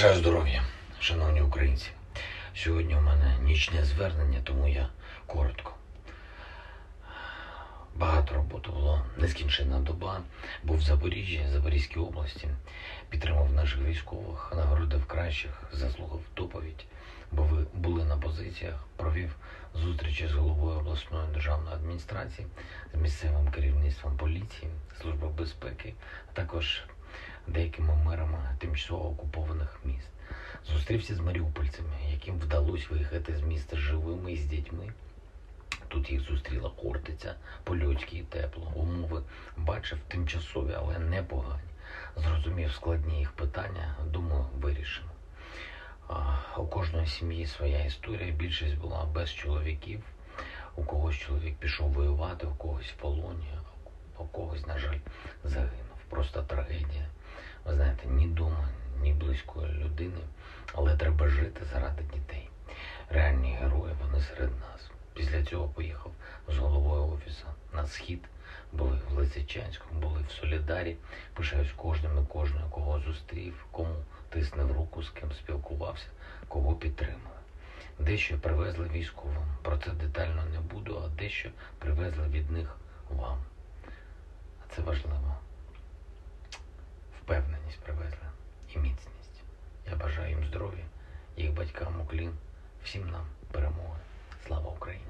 Бажаю здоров'я, шановні українці. Сьогодні у мене нічне звернення, тому я коротко. Багато роботи було, нескінченна доба. Був в Запоріжжі, Запорізькій області, підтримав наших військових, нагородив кращих, заслухав доповідь, бо ви були на позиціях, провів зустрічі з головою обласної державної адміністрації, з місцевим керівництвом поліції, служби безпеки, а також деякими мерами тимчасово окупованих міст. Зустрівся з маріупольцями, яким вдалося виїхати з міста живими і з дітьми. Тут їх зустріла Хортиця, по-людськи і тепло. Умови бачив тимчасові, але непогані. Зрозумів складні їх питання, думаю, вирішимо. У кожної сім'ї своя історія. Більшість була без чоловіків. У когось чоловік пішов воювати, у когось в полоні, у когось, на жаль, загинув. Просто трагедія. Ви знаєте, ні дома, ні близької людини, але треба жити заради дітей. Реальні герої, вони серед нас. Після цього поїхав з головою офісу на схід. Були в Лисичанську, були в Солідарі. Пишаюсь кожним і кожною, кого зустрів, кому тиснув руку, з ким спілкувався, кого підтримав. Дещо привезли військовим. Про це детально не буду, а дещо привезли від них вам. А це важливо. Впевненість привезли і міцність. Я бажаю їм здоров'я, їх батькам уклін, всім нам перемоги. Слава Україні!